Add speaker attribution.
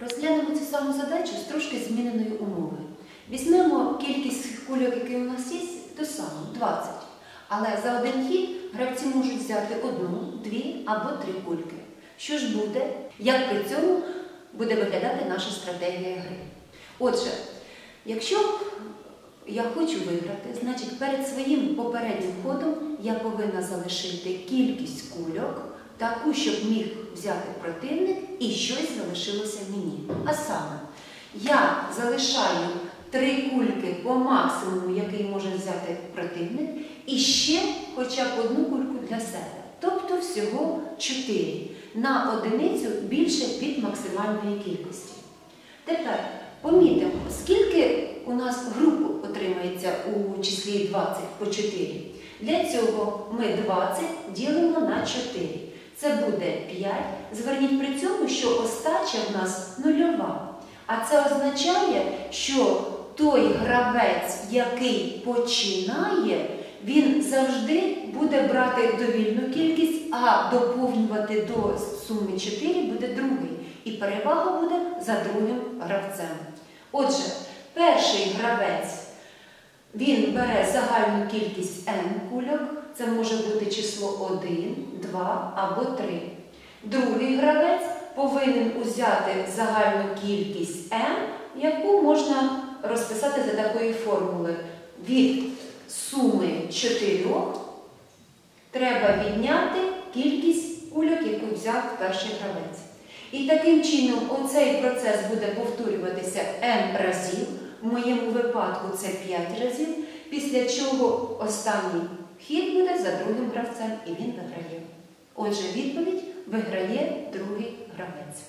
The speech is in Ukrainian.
Speaker 1: Розглянемо цю саму задачу з трошки зміненої умови. Візьмемо кількість кульок, які у нас є, ту саму 20. Але за один хід гравці можуть взяти одну, дві або три кульки. Що ж буде? Як при цьому буде виглядати наша стратегія гри? Отже, якщо я хочу виграти, значить перед своїм попереднім ходом я повинна залишити кількість кульок, таку, щоб міг взяти противник, і щось залишилося мені. А саме, я залишаю три кульки по максимуму, який може взяти противник, і ще хоча б одну кульку для себе. Тобто всього чотири. На одиницю більше від максимальної кількості. Тепер помітимо, скільки у нас груп отримається у числі 20 по 4. Для цього ми 20 ділимо на 4. Це буде 5. Зверніть при цьому, що остача в нас нульова. А це означає, що той гравець, який починає, він завжди буде брати довільну кількість, а доповнювати до суми 4 буде другий. І перевага буде за другим гравцем. Отже, перший гравець він бере загальну кількість n кульок, це може бути число 1, 2 або 3. Другий гравець повинен узяти загальну кількість n, яку можна розписати за такою формулою. Від суми 4 треба відняти кількість кульок, яку взяв перший гравець. І таким чином оцей процес буде повторюватися n разів. В моєму випадку це 5 разів, після чого останній хід буде за другим гравцем і він виграє. Отже, відповідь виграє другий гравець.